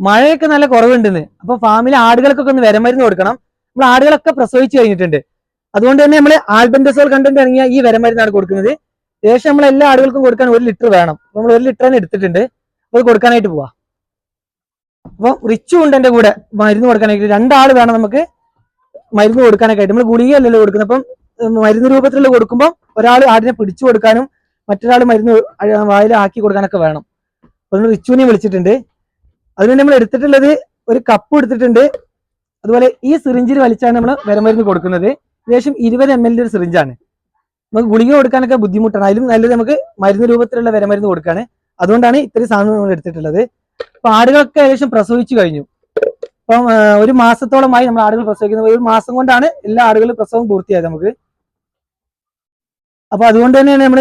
മഴയൊക്കെ നല്ല കുറവുണ്ടെന്ന്. അപ്പൊ ഫാമിലെ ആടുകൾക്കൊക്കെ ഒന്ന് വിരമരുന്ന് കൊടുക്കണം. നമ്മൾ ആടുകളൊക്കെ പ്രസവിച്ചു കഴിഞ്ഞിട്ടുണ്ട്. അതുകൊണ്ട് തന്നെ നമ്മൾ ആൽബൻഡസോൾ കണ്ടന്റ് ഇറങ്ങിയ ഈ വിരമരുന്നാണ് കൊടുക്കുന്നത്. ഏകദേശം നമ്മൾ എല്ലാ ആടുകൾക്കും കൊടുക്കാൻ ഒരു ലിറ്റർ വേണം. നമ്മൾ ഒരു ലിറ്റർ തന്നെ എടുത്തിട്ടുണ്ട് അത് കൊടുക്കാനായിട്ട് പോവാ. അപ്പൊ റിച്ചും ഉണ്ട് എന്റെ കൂടെ. മരുന്ന് കൊടുക്കാനായിട്ട് രണ്ടാൾ വേണം നമുക്ക് മരുന്ന് കൊടുക്കാനൊക്കെ നമ്മൾ ഗുളികയല്ലല്ലോ കൊടുക്കുന്നത്. അപ്പം മരുന്ന് രൂപത്തിലുള്ള കൊടുക്കുമ്പോൾ ഒരാൾ ആടിനെ പിടിച്ചു കൊടുക്കാനും മറ്റൊരാൾ മരുന്ന് വായിലാക്കി കൊടുക്കാനൊക്കെ വേണം. അപ്പൊ നമ്മൾ റിച്ചുവിനെ വിളിച്ചിട്ടുണ്ട്. അതിന് നമ്മൾ എടുത്തിട്ടുള്ളത് ഒരു കപ്പ് എടുത്തിട്ടുണ്ട്. അതുപോലെ ഈ സിറിഞ്ചിൽ വലിച്ചാണ് നമ്മൾ വിരമരുന്ന് കൊടുക്കുന്നത്. ഏകദേശം ഇരുപത് എം എൽ ഒരു സിറിഞ്ചാണ് നമുക്ക് ഗുളിക കൊടുക്കാനൊക്കെ ബുദ്ധിമുട്ടാണ്. അതിലും നല്ലത് നമുക്ക് മരുന്ന് രൂപത്തിലുള്ള വിരമരുന്ന് കൊടുക്കാണ്. അതുകൊണ്ടാണ് ഇത്രയും സാധനം നമ്മൾ എടുത്തിട്ടുള്ളത്. അപ്പൊ ആടുകളൊക്കെ ഏകദേശം പ്രസവിച്ചു കഴിഞ്ഞു. അപ്പം ഒരു മാസത്തോളമായി നമ്മൾ ആടുകൾ പ്രസവിക്കുന്നത്. ഒരു മാസം കൊണ്ടാണ് എല്ലാ ആടുകളും പ്രസവം പൂർത്തിയായത് നമുക്ക്. അപ്പൊ അതുകൊണ്ട് തന്നെയാണ് നമ്മൾ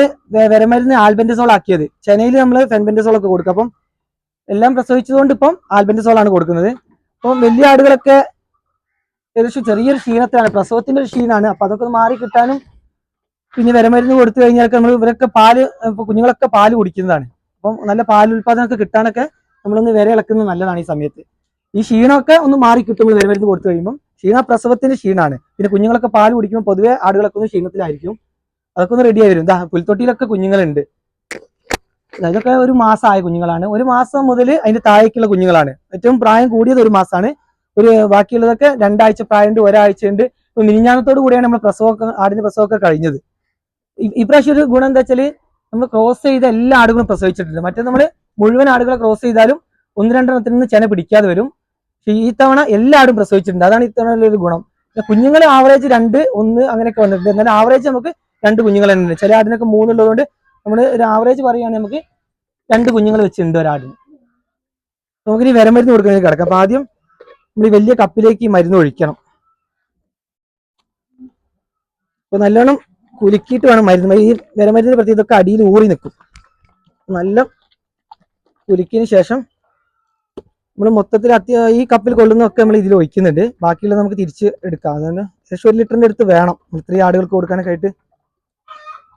വിരമരുന്ന് ആൽബെൻഡസോൾ ആക്കിയത്. ചെന്നൈയിൽ നമ്മൾ ഫെൻബെൻഡസോൾ ഒക്കെ കൊടുക്കും. അപ്പം എല്ലാം പ്രസവിച്ചതുകൊണ്ട് ഇപ്പം ആൽബൻഡസോൾ ആണ് കൊടുക്കുന്നത്. അപ്പം വലിയ ആടുകളൊക്കെ ഏകദേശം ചെറിയൊരു ക്ഷീണത്തിലാണ് പ്രസവത്തിന്റെ ഒരു ക്ഷീണമാണ്. അപ്പൊ അതൊക്കെ മാറി കിട്ടാനും പിന്നെ വിരമരുന്ന് കൊടുത്തു കഴിഞ്ഞാൽ നമ്മൾ ഇവരൊക്കെ പാൽ കുഞ്ഞുങ്ങളൊക്കെ പാൽ കുടിക്കുന്നതാണ്. അപ്പം നല്ല പാൽ ഉൽപാദനമൊക്കെ കിട്ടാനൊക്കെ നമ്മളൊന്ന് വിര ഇളക്കുന്നത് നല്ലതാണ് ഈ സമയത്ത്. ഈ ക്ഷീണമൊക്കെ ഒന്ന് മാറി കിട്ടും വിരമരുന്ന് കൊടുത്തു കഴിയുമ്പോൾ ക്ഷീണ പ്രസവത്തിന്റെ ക്ഷീണമാണ്. പിന്നെ കുഞ്ഞുങ്ങളൊക്കെ പാൽ കുടിക്കുമ്പോൾ പൊതുവെ ആടുകളൊക്കെ ഒന്ന് ക്ഷീണത്തിലായിരിക്കും. അതൊക്കെ ഒന്ന് റെഡി ആയി വരും. പുൽത്തൊട്ടിയിലൊക്കെ കുഞ്ഞുങ്ങളുണ്ട്. ഇതൊക്കെ ഒരു മാസമായ കുഞ്ഞുങ്ങളാണ്. ഒരു മാസം മുതൽ അതിന്റെ താഴേക്കുള്ള കുഞ്ഞുങ്ങളാണ്. ഏറ്റവും പ്രായം കൂടിയത് ഒരു മാസമാണ് ഒരു ബാക്കിയുള്ളതൊക്കെ രണ്ടാഴ്ച പ്രായമുണ്ട് ഒരാഴ്ചയുണ്ട് ഇപ്പൊ മിനിഞ്ഞാന്നത്തോടു കൂടിയാണ് നമ്മൾ പ്രസവമൊക്കെ ആടിന്റെ പ്രസവമൊക്കെ കഴിഞ്ഞത്. ഇപ്രാവശ്യം ഒരു ഗുണം എന്താ വെച്ചാൽ നമ്മൾ ക്രോസ് ചെയ്ത എല്ലാ ആടുകളും പ്രസവിച്ചിട്ടുണ്ട്. മറ്റേ നമ്മൾ മുഴുവൻ ആടുകളെ ക്രോസ് ചെയ്താലും ഒന്ന് രണ്ടെണ്ണത്തിൽ നിന്ന് ചെന പിടിക്കാതെ വരും. പക്ഷെ ഈ തവണ എല്ലാ ആടും പ്രസവിച്ചിട്ടുണ്ട്. അതാണ് ഇത്തവണ ഒരു ഗുണം. കുഞ്ഞുങ്ങൾ ആവറേജ് രണ്ട് ഒന്ന് അങ്ങനെയൊക്കെ വന്നിട്ടുണ്ട്. എന്നാലും ആവറേജ് നമുക്ക് രണ്ട് കുഞ്ഞുങ്ങൾ തന്നെയുണ്ട്. ചില ആടിനൊക്കെ മൂന്നുള്ളതുകൊണ്ട് നമ്മൾ ഒരു ആവറേജ് പറയുകയാണെങ്കിൽ നമുക്ക് രണ്ട് കുഞ്ഞുങ്ങൾ വെച്ചിട്ടുണ്ട് ഒരാടിന്. നമുക്കിനി വിരമരുന്ന് കൊടുക്കുന്നതിൽ കിടക്കാം. അപ്പൊ ആദ്യം നമ്മൾ വലിയ കപ്പിലേക്ക് ഈ മരുന്ന് ഒഴിക്കണം. അപ്പൊ നല്ലോണം കുലുക്കിയിട്ട് വേണം മരുന്ന്. ഈ വിരമരുന്നിന്റെ പ്രത്യേകത ഇതൊക്കെ അടിയിൽ ഊറി നിൽക്കും. നല്ല കുലുക്കിയതിന് ശേഷം നമ്മൾ മൊത്തത്തിൽ അത്യ ഈ കപ്പിൽ കൊള്ളുന്നതൊക്കെ നമ്മൾ ഇതിൽ ഒഴിക്കുന്നുണ്ട്. ബാക്കിയുള്ളത് നമുക്ക് തിരിച്ച് എടുക്കാം. അതുകൊണ്ട് ഏകദേശം ഒരു ലിറ്ററിന്റെ അടുത്ത് വേണം. ഇത്രയും ആടുകൾക്ക് കൊടുക്കാനൊക്കെ ആയിട്ട്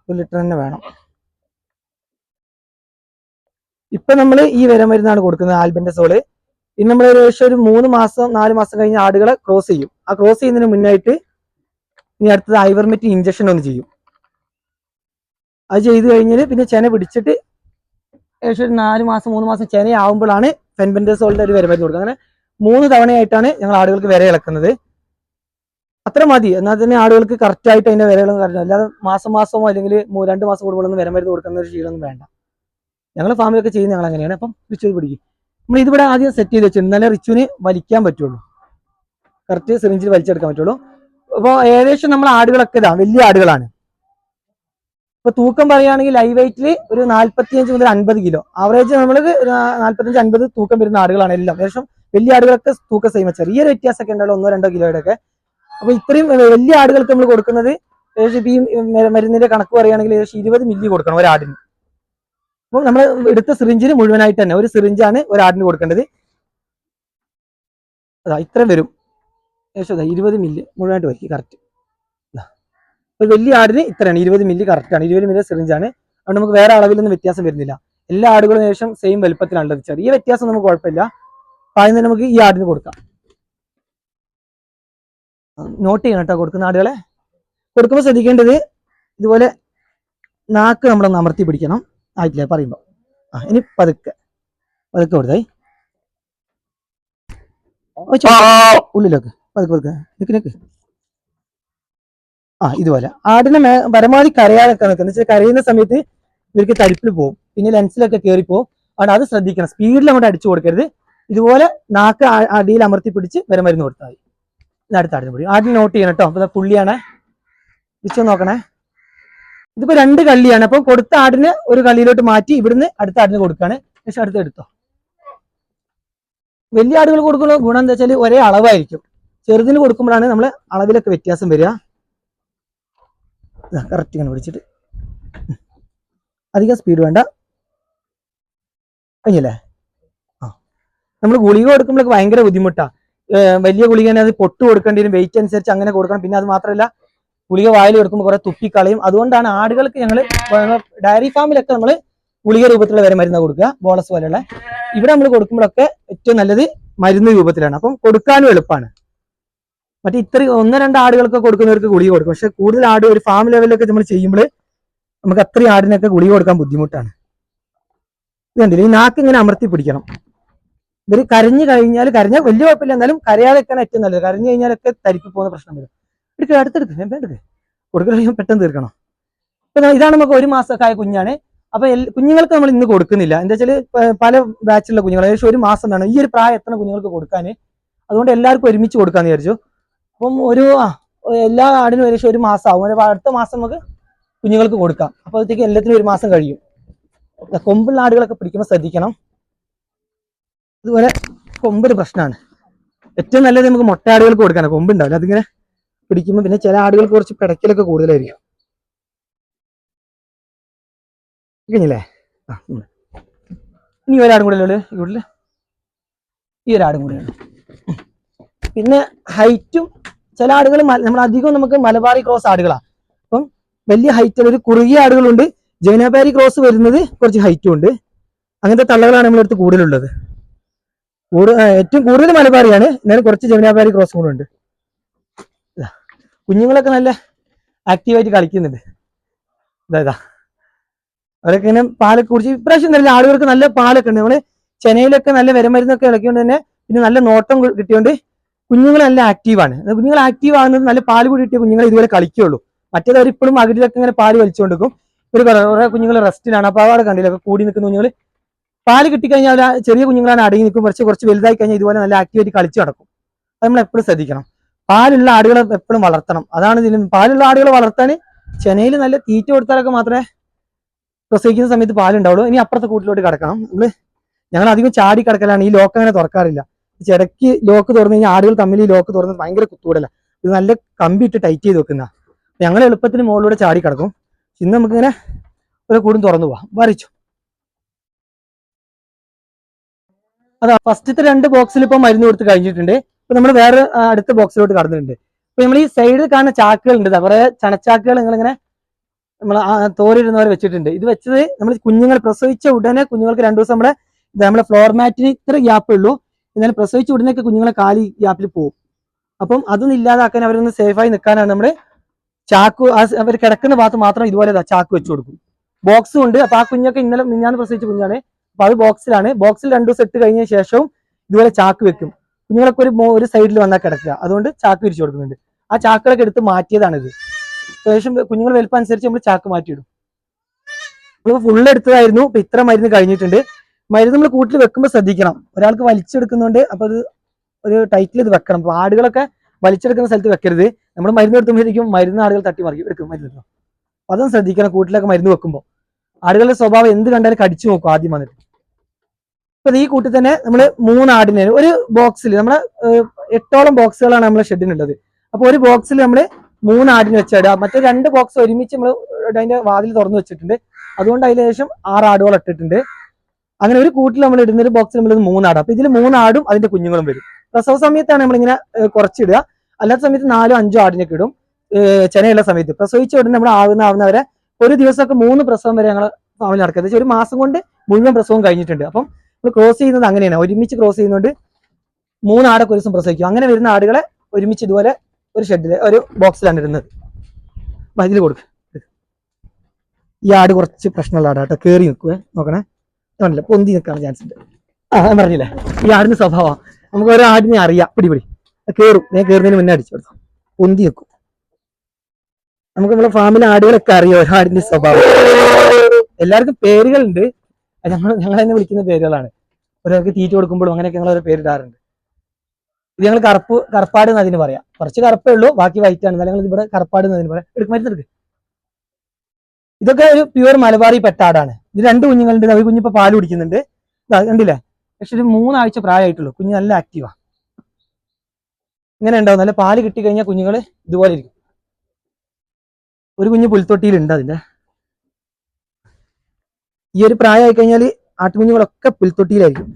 ഒരു ലിറ്റർ തന്നെ വേണം. ഇപ്പൊ നമ്മൾ ഈ വിരമരുന്നാണ് കൊടുക്കുന്നത് ആൽബൻഡസോൾ ഇനി നമ്മൾ ഏകദേശം ഒരു മൂന്ന് മാസം നാല് മാസം കഴിഞ്ഞ് ആടുകളെ ക്രോസ് ചെയ്യും. ആ ക്രോസ് ചെയ്യുന്നതിന് മുന്നായിട്ട് ഇനി അടുത്തത് ഐവർമെറ്റിൻ ഇഞ്ചക്ഷൻ ഒന്ന് ചെയ്യും. അത് ചെയ്ത് കഴിഞ്ഞാൽ പിന്നെ ചെന പിടിച്ചിട്ട് ഏകദേശം ഒരു നാല് മാസം മൂന്ന് മാസം ചെനയാവുമ്പോഴാണ് ഫെൻബെൻഡസോളിന്റെ ഒരു വിരമരുന്ന് കൊടുക്കുക. അങ്ങനെ മൂന്ന് തവണയായിട്ടാണ് ഞങ്ങൾ ആടുകൾക്ക് വിര ഇളക്കുന്നത്. അത്ര മതി. എന്നാൽ തന്നെ ആടുകൾക്ക് കറക്റ്റ് ആയിട്ട് അതിന്റെ വിരകളും കറക്റ്റ് അല്ലാതെ മാസം മാസമോ അല്ലെങ്കിൽ രണ്ട് മാസം കൂടുമ്പോഴൊന്നും വിരമരുന്ന് കൊടുക്കുന്ന ഒരു ശീലമൊന്നും വേണ്ട. ഞങ്ങൾ ഫാമിലൊക്കെ ചെയ്യുന്ന ഞങ്ങൾ അങ്ങനെയാണ് അപ്പം റിച്ചു പിടിക്കും. നമ്മൾ ഇതിവിടെ ആദ്യം സെറ്റ് ചെയ്ത് വെച്ചു എന്നാലേ റിച്ചുവിന് വലിക്കാൻ പറ്റുള്ളൂ. കറക്റ്റ് സിറിഞ്ചിൽ വലിച്ചെടുക്കാൻ പറ്റുള്ളൂ. അപ്പോൾ ഏകദേശം നമ്മൾ ആടുകളൊക്കെ ഇതാ വലിയ ആടുകളാണ്. ഇപ്പൊ തൂക്കം പറയുകയാണെങ്കിൽ ലൈവ് വെയിറ്റിൽ ഒരു നാല്പത്തിയഞ്ച് മുതൽ അൻപത് കിലോ ആവറേജ് നമ്മൾ നാല്പത്തഞ്ച് അൻപത് തൂക്കം വരുന്ന ആടുകളാണ് എല്ലാം. ഏകദേശം വലിയ ആടുകളൊക്കെ തൂക്കം സെയിം ചെറിയൊരു വ്യത്യാസമൊക്കെ ഉണ്ടല്ലോ ഒന്നോ രണ്ടോ കിലോയുടെ ഒക്കെ. അപ്പൊ ഇത്രയും വലിയ ആടുകൾക്ക് നമ്മൾ കൊടുക്കുന്നത് ഏകദേശം ഈ മരുന്നിന്റെ കണക്ക് പറയുകയാണെങ്കിൽ ഏകദേശം ഇരുപത് മില്ലി കൊടുക്കണം ഒരാടിന്. അപ്പോൾ നമ്മൾ എടുത്ത സിറിഞ്ചിന് മുഴുവനായിട്ട് തന്നെ ഒരു സിറിഞ്ചാണ് ഒരു ആടിന് കൊടുക്കേണ്ടത്. അതാ ഇത്ര വരും. ഏകദേശം ഇരുപത് മില്ലി മുഴുവനായിട്ട് വയ്ക്കും കറക്റ്റ് ഒരു വലിയ ആടിന് ഇത്രയാണ്. ഇരുപത് മില്ലി കറക്റ്റ് ആണ്. ഇരുപത് മില്ലി സിറിഞ്ചാണ് അതുകൊണ്ട് നമുക്ക് വേറെ അളവിലൊന്നും വ്യത്യാസം വരുന്നില്ല. എല്ലാ ആടുകളും ഏകദേശം സെയിം വലുപ്പത്തിലാണുള്ളത്. ചെറിയ വ്യത്യാസം നമുക്ക് കുഴപ്പമില്ല. അപ്പൊ ആദ്യം തന്നെ നമുക്ക് ഈ ആടിന് കൊടുക്കാം. നോട്ട് ചെയ്യണം കേട്ടോ കൊടുക്കുന്ന ആടുകളെ. കൊടുക്കുമ്പോൾ ശ്രദ്ധിക്കേണ്ടത് ഇതുപോലെ നാക്ക് നമ്മളൊന്ന് അമർത്തി പിടിക്കണം. ആയിട്ടില്ല? പറയുമ്പോൾ ആ ഇനി പതുക്കെ. പതുക്കെ കൊടുത്തേ. ഉള്ളിലേക്ക്. പതുക്കെ പതുക്കെ. നിക്ക് നിക്ക്. ആ ഇതുപോലെ. ആടിനെ മേ പരമാവധി കരയാതെ നിൽക്കുന്നത് വെച്ചാൽ കരയുന്ന സമയത്ത് ഇവർക്ക് തരിപ്പിൽ പോകും. പിന്നെ ലെൻസിലൊക്കെ കയറിപ്പോവും അതുകൊണ്ട് അത് ശ്രദ്ധിക്കണം. സ്പീഡിൽ അങ്ങോട്ട് അടിച്ചു കൊടുക്കരുത്. ഇതുപോലെ നാക്ക് അടിയിൽ അമർത്തി പിടിച്ച് വരെ മരുന്ന് കൊടുത്താൽ മതി. അടുത്ത ആടിനെ പിടി ആടിനെ നോട്ട് ചെയ്യണം കേട്ടോ. അപ്പൊ പുള്ളിയാണ്. പിടിച്ചു നോക്കണേ. ഇതിപ്പോ രണ്ട് കള്ളിയാണ്. അപ്പൊ കൊടുത്ത ആടിന് ഒരു കള്ളിയിലോട്ട് മാറ്റി ഇവിടുന്ന് അടുത്ത ആടിന് കൊടുക്കാണ്. പക്ഷെ അടുത്ത് എടുത്തോ. വലിയ ആടുകൾ കൊടുക്കുന്ന ഗുണം എന്താ വെച്ചാൽ ഒരേ അളവായിരിക്കും. ചെറുതിന് കൊടുക്കുമ്പോഴാണ് നമ്മൾ അളവിലൊക്കെ വ്യത്യാസം വരിക. കറക്റ്റ് ഇങ്ങനെ പിടിച്ചിട്ട്. അധികം സ്പീഡ് വേണ്ട. കഴിഞ്ഞല്ലേ? ആ. നമ്മൾ ഗുളിക കൊടുക്കുമ്പോഴൊക്കെ ഭയങ്കര ബുദ്ധിമുട്ടാണ് വലിയ വലിയ ഗുളികനെ അത് പൊട്ട് കൊടുക്കേണ്ടി വരും. വെയിറ്റ് അനുസരിച്ച് അങ്ങനെ കൊടുക്കണം. പിന്നെ അത് മാത്രമല്ല ഗുളിക വായിൽ എടുക്കുമ്പോൾ കുറെ തുപ്പിക്കളയും. അതുകൊണ്ടാണ് ആടുകൾക്ക് ഞങ്ങൾ ഡയറി ഫാമിലൊക്കെ നമ്മൾ ഗുളിക രൂപത്തിലുള്ള വരെ മരുന്ന് കൊടുക്കുക ബോളസ് പോലെയുള്ള. ഇവിടെ നമ്മൾ കൊടുക്കുമ്പോഴൊക്കെ ഏറ്റവും നല്ലത് മരുന്ന് രൂപത്തിലാണ്. അപ്പം കൊടുക്കാനും എളുപ്പമാണ്. മറ്റേ ഇത്ര ഒന്ന് രണ്ട് ആടുകൾക്ക് കൊടുക്കുന്നവർക്ക് ഗുളിക കൊടുക്കും. പക്ഷെ കൂടുതൽ ആട് ഒരു ഫാം ലെവലിലൊക്കെ നമ്മൾ ചെയ്യുമ്പോൾ നമുക്ക് അത്രയും ആടിനൊക്കെ ഗുളിക കൊടുക്കാൻ ബുദ്ധിമുട്ടാണ്. ഇത് കണ്ടില്ല? ഈ നാക്ക് ഇങ്ങനെ അമർത്തി പിടിക്കണം. ഇവർ കരഞ്ഞു കഴിഞ്ഞാൽ കരഞ്ഞാൽ വലിയ കുഴപ്പമില്ല. എന്നാലും കരയാതെ ഏറ്റവും നല്ലത്. കരഞ്ഞു കഴിഞ്ഞാലൊക്കെ തരിപ്പ് പോകുന്ന പ്രശ്നം വരും. എടുക്കുക അടുത്തെടുക്ക് എടുക്ക്. കൊടുക്കണമെങ്കിൽ പെട്ടെന്ന് തീർക്കണം. ഇപ്പൊ ഇതാണ് നമുക്ക് ഒരു മാസമൊക്കെ ആയ കുഞ്ഞാണ്. അപ്പൊ കുഞ്ഞുങ്ങൾക്ക് നമ്മൾ ഇന്ന് കൊടുക്കുന്നില്ല. എന്താ വെച്ചാൽ പല ബാച്ചിലുള്ള കുഞ്ഞുങ്ങൾ ഏകദേശം ഒരു മാസം വേണം. ഈ ഒരു പ്രായം എത്ര കുഞ്ഞുങ്ങൾക്ക് കൊടുക്കാൻ അതുകൊണ്ട് എല്ലാവർക്കും ഒരുമിച്ച് കൊടുക്കാന്ന് വിചാരിച്ചു. അപ്പം ഒരു എല്ലാ ആടിനും ഏകദേശം ഒരു മാസം ആവും. അടുത്ത മാസം നമുക്ക് കുഞ്ഞുങ്ങൾക്ക് കൊടുക്കാം. അപ്പോഴത്തേക്ക് എല്ലാത്തിനും ഒരു മാസം കഴിയും. കൊമ്പുള്ള ആടുകളൊക്കെ പിടിക്കുമ്പോൾ ശ്രദ്ധിക്കണം. ഇതുപോലെ കൊമ്പൊരു പ്രശ്നമാണ് ഏറ്റവും നല്ലത് നമുക്ക് മുട്ടയാടുകൾക്ക് കൊടുക്കാനാണ്. കൊമ്പുണ്ടാവില്ല അതിങ്ങനെ പിടിക്കുമ്പോൾ പിന്നെ ചില ആടുകൾക്ക് കുറച്ച് പിടയ്ക്കലൊക്കെ കൂടുതലായിരിക്കും. കഴിഞ്ഞില്ലേ ആ. ഇനി ഒരാടും കൂടെ ഈ വീട്ടിൽ. ഈ ഒരാടും കൂടെയാണ്. പിന്നെ ഹൈറ്റും ചില ആടുകൾ നമ്മൾ അധികം നമുക്ക് മലബാറി ക്രോസ് ആടുകളാണ് അപ്പം വലിയ ഹൈറ്റ് ഒരു കുറുകിയ ആടുകളുണ്ട്. ജൈനാബാരി ക്രോസ് വരുന്നത് കുറച്ച് ഹൈറ്റും ഉണ്ട്. അങ്ങനത്തെ തള്ളകളാണ് നമ്മളെടുത്ത് കൂടുതലുള്ളത്. കൂടു- ആ, ഏറ്റവും കൂടുതൽ മലബാറിയാണ്. എന്നാലും കുറച്ച് ജമുനാബാരി ക്രോസും കൂടെ ഉണ്ട്. കുഞ്ഞുങ്ങളൊക്കെ നല്ല ആക്റ്റീവായിട്ട് കളിക്കുന്നുണ്ട്. ഇതാ ഇതാ. അവരൊക്കെ ഇങ്ങനെ പാലൊക്കെ കുടിച്ച് ഇപ്രാവശ്യം നല്ല ആളുകൾക്ക് നല്ല പാലൊക്കെ ഉണ്ട്. നമ്മൾ ചെന്നൈയിലൊക്കെ നല്ല വിരമരുന്നൊക്കെ ഇളക്കിയോണ്ട് തന്നെ. പിന്നെ നല്ല നോട്ടം കിട്ടിയോണ്ട് കുഞ്ഞുങ്ങൾ നല്ല ആക്റ്റീവാണ് കുഞ്ഞുങ്ങൾ ആക്റ്റീവ് ആകുന്നത് നല്ല പാൽ കൂടി കിട്ടിയ കുഞ്ഞുങ്ങൾ ഇതുപോലെ കളിക്കുള്ളൂ. മറ്റേത് അവരിപ്പോഴും അകലിലൊക്കെ ഇങ്ങനെ പാൽ വലിച്ചുകൊണ്ടിരിക്കും ഒരു കുറെ കുഞ്ഞുങ്ങൾ റെസ്റ്റിലാണ് അപ്പൊ അവിടെ കണ്ടില്ല കൂടി നിൽക്കുന്ന കുഞ്ഞുങ്ങൾ. പാൽ കിട്ടിക്കഴിഞ്ഞാൽ ചെറിയ കുഞ്ഞുങ്ങളാണ് അടങ്ങി നിൽക്കും. കുറച്ച് കുറച്ച് വലുതായി കഴിഞ്ഞാൽ ഇതുപോലെ നല്ല ആക്റ്റീവായിട്ട് കളിച്ചു നടക്കും. അത് നമ്മൾ എപ്പോഴും ശ്രദ്ധിക്കണം. പാലുള്ള ആടുകളെ എപ്പോഴും വളർത്തണം. അതാണ് ഇതിലും പാലുള്ള ആടുകളെ വളർത്താൻ ചെനയിൽ നല്ല തീറ്റ കൊടുത്താലൊക്കെ മാത്രമേ പ്രസവിക്കുന്ന സമയത്ത് പാലുണ്ടാവുള്ളൂ. ഇനി അപ്പുറത്തെ കൂട്ടിലോട്ട് കിടക്കണം. നമ്മൾ ഞങ്ങൾ അധികം ചാടി കിടക്കലാണ്. ഈ ലോക്ക് അങ്ങനെ തുറക്കാറില്ല. ചിടക്ക് ലോക്ക് തുറന്നു കഴിഞ്ഞാൽ ആടുകൾ തമ്മിൽ ഈ ലോക്ക് തുറന്ന് ഭയങ്കര കുത്തുകൂടല. ഇത് നല്ല കമ്പി ഇട്ട് ടൈറ്റ് ചെയ്ത് വെക്കുന്ന. ഞങ്ങൾ എളുപ്പത്തിന് മുകളിലൂടെ ചാടി കിടക്കും. ഇന്ന് നമുക്കിങ്ങനെ ഒരു കൂടും തുറന്നു പോവാം. വരച്ചു അതാ ഫസ്റ്റത്തെ രണ്ട് ബോക്സിൽ ഇപ്പം മരുന്ന് കൊടുത്ത് കഴിഞ്ഞിട്ടുണ്ട്. ഇപ്പൊ നമ്മൾ വേറെ അടുത്ത ബോക്സിലോട്ട് കടന്നിട്ടുണ്ട്. ഇപ്പൊ നമ്മൾ ഈ സൈഡിൽ കാണുന്ന ചാക്കുകൾ ഉണ്ട് കുറെ ചണച്ചാക്കുകൾ നിങ്ങളിങ്ങനെ നമ്മൾ തോരിടുന്നവരെ വെച്ചിട്ടുണ്ട്. ഇത് വെച്ചത് നമ്മൾ കുഞ്ഞുങ്ങൾ പ്രസവിച്ച ഉടനെ കുഞ്ഞുങ്ങൾക്ക് രണ്ടു ദിവസം നമ്മുടെ നമ്മുടെ ഫ്ലോർ മാറ്റിന് ഇത്ര ഗ്യാപ്പേ ഉള്ളൂ. എന്നാലും പ്രസവിച്ച ഉടനെയൊക്കെ കുഞ്ഞുങ്ങളെ കാലി ഗ്യാപ്പിൽ പോകും അപ്പം അതൊന്നും ഇല്ലാതാക്കാൻ അവരൊന്ന് സേഫായി നിൽക്കാനാണ് നമ്മുടെ ചാക്കു അവർ കിടക്കുന്ന ഭാഗത്ത് മാത്രം ഇതുപോലെ ചാക്ക് വെച്ച് കൊടുക്കും. ബോക്സും ഉണ്ട്. അപ്പൊ ആ കുഞ്ഞൊക്കെ ഇന്നലെ മിഞ്ഞാന്ന് പ്രസവിച്ച കുഞ്ഞാണ്. അപ്പൊ അത് ബോക്സിലാണ് ബോക്സിൽ രണ്ടു ദിവസം ഇട്ട് കഴിഞ്ഞ ശേഷവും ഇതുപോലെ ചാക്ക് വെക്കും. കുഞ്ഞുങ്ങളൊക്കെ ഒരു ഒരു സൈഡിൽ വന്നാൽ കിടക്കുക. അതുകൊണ്ട് ചാക്ക് വിരിച്ചു കൊടുക്കുന്നുണ്ട്. ആ ചാക്കുകളൊക്കെ എടുത്ത് മാറ്റിയതാണിത്. ശേഷം കുഞ്ഞുങ്ങൾ വലുപ്പം അനുസരിച്ച് നമ്മൾ ചാക്ക് മാറ്റിയിടും. നമ്മൾ ഫുൾ എടുത്തതായിരുന്നു. ഇപ്പൊ ഇത്ര മരുന്ന് കഴിഞ്ഞിട്ടുണ്ട്. മരുന്ന് നമ്മൾ കൂട്ടിൽ വെക്കുമ്പോൾ ശ്രദ്ധിക്കണം. ഒരാൾക്ക് വലിച്ചെടുക്കുന്നുണ്ട് അപ്പൊ അത് ഒരു ടൈറ്റിൽ ഇത് വെക്കണം. അപ്പൊ ആടുകളൊക്കെ വലിച്ചെടുക്കുന്ന സ്ഥലത്ത് വെക്കരുത്. നമ്മൾ മരുന്ന് എടുക്കുമ്പോഴേക്കും മരുന്ന് ആടുകൾ തട്ടി മറിക്കും എടുക്കും മരുന്ന്. അപ്പൊ ശ്രദ്ധിക്കണം കൂട്ടിലൊക്കെ മരുന്ന് വെക്കുമ്പോൾ ആടുകളുടെ സ്വഭാവം എന്ത് കണ്ടാലും കടിച്ചു നോക്കും ആദ്യം വന്നിട്ട്. ഇപ്പൊ ഈ കൂട്ടി തന്നെ നമ്മൾ മൂന്ന് ആടിനെ ഒരു ബോക്സിൽ നമ്മളെ എട്ടോളം ബോക്സുകളാണ് നമ്മളെ ഷെഡിനുള്ളത് അപ്പൊ ഒരു ബോക്സിൽ നമ്മൾ മൂന്ന് ആടിനെ വെച്ചിടുക മറ്റേ രണ്ട് ബോക്സ് ഒരുമിച്ച് നമ്മൾ അതിന്റെ വാതിൽ തുറന്നു വെച്ചിട്ടുണ്ട്. അതുകൊണ്ട് അതിൽ ശേഷം ആറ് ആടുകൾ ഇട്ടിട്ടുണ്ട്. അങ്ങനെ ഒരു കൂട്ടിൽ നമ്മൾ ഇടുന്ന ഒരു ബോക്സിൽ നമ്മൾ മൂന്നാട് അപ്പൊ ഇതിൽ മൂന്നാടും അതിന്റെ കുഞ്ഞുങ്ങളും വരും. പ്രസവ സമയത്താണ് നമ്മളിങ്ങനെ കുറച്ചിടുക. അല്ലാത്ത സമയത്ത് നാലോ അഞ്ചോ ആടിനൊക്കെ ഇടും. ചെനയുള്ള സമയത്ത്. പ്രസവിച്ച ഉടനെ നമ്മൾ ആവുന്ന ആവുന്നവരെ ഒരു ദിവസമൊക്കെ മൂന്ന് പ്രസവം വരെ ഞങ്ങൾ ഫാമിലി നടക്കുന്നത് ഒരു മാസം കൊണ്ട് മുഴുവൻ പ്രസവം കഴിഞ്ഞിട്ടുണ്ട്. അപ്പം നമ്മൾ ക്രോസ് ചെയ്യുന്നത് അങ്ങനെയാണ്. ഒരുമിച്ച് ക്രോസ് ചെയ്യുന്നതുകൊണ്ട് മൂന്ന് ആടൊക്കെ ഒരു ദിവസം പ്രസവിക്കും. അങ്ങനെ വരുന്ന ആടുകളെ ഒരുമിച്ച് ഇതുപോലെ ഒരു ഷെഡിൽ ഒരു ബോക്സിലാണ് ഇടുന്നത്. ഇതിൽ കൊടുക്കും. ഈ ആട് കുറച്ച് പ്രശ്നമുള്ള ആടാട്ടോ കയറി നിൽക്കുവേ. നോക്കണേ. കണ്ടില്ല? പൊന്തി നിൽക്കാൻ ചാൻസ് ഉണ്ട്. ആ ഞാൻ പറഞ്ഞില്ലേ? ഈ ആടിന്റെ സ്വഭാവം. നമുക്ക് ഓരോ ആടിനെ അറിയാം. പിടി പിടി. കയറും ഞാൻ കയറുന്നതിന് മുന്നേ അടിച്ചു കൊടുത്തു. പൊന്തി നിൽക്കും. നമുക്ക് നമ്മളെ ഫാമിലെ ആടുകളൊക്കെ അറിയാം ഓരോ ആടിന്റെ സ്വഭാവം. എല്ലാവർക്കും പേരുകളുണ്ട്. ഞങ്ങൾ ഞങ്ങൾ തന്നെ വിളിക്കുന്ന പേരുകളാണ്. ഓരോർക്ക് തീറ്റ കൊടുക്കുമ്പോഴും അങ്ങനെയൊക്കെ ഞങ്ങൾ പേരിടാറുണ്ട് ഇത് ഞങ്ങൾ കറുപ്പ് കറുപ്പാട് എന്ന് അതിന് പറയാം. കുറച്ച് കറുപ്പേ ഉള്ളൂ ബാക്കി വൈറ്റ് ആണ്. എന്നാലും ഇവിടെ കറുപ്പാട് എന്ന് അതിന് പറയാം എടുക്കുമായിരുന്നു മരുന്നെടുക്ക് ഇതൊക്കെ ഒരു പ്യുവർ മലബാറി പെട്ടാടാണ്. ഇത് രണ്ട് കുഞ്ഞുങ്ങളുണ്ട്. അവർ കുഞ്ഞിപ്പോ പാൽ കുടിക്കുന്നുണ്ട്. കണ്ടില്ലേ? പക്ഷെ ഒരു മൂന്നാഴ്ച പ്രായമായിട്ടുള്ളൂ കുഞ്ഞ് നല്ല ആക്റ്റീവാ ഇങ്ങനെ ഉണ്ടാവും. നല്ല പാൽ കിട്ടി കഴിഞ്ഞാൽ കുഞ്ഞുങ്ങൾ ഇതുപോലെ ഇരിക്കും. ഒരു കുഞ്ഞ് പുൽത്തൊട്ടിയിലുണ്ട് അതിന്റെ ഈ ഒരു പ്രായമായി കഴിഞ്ഞാൽ ആട്ടുകുഞ്ഞുങ്ങളൊക്കെ പുൽത്തൊട്ടിയിലായിരിക്കും.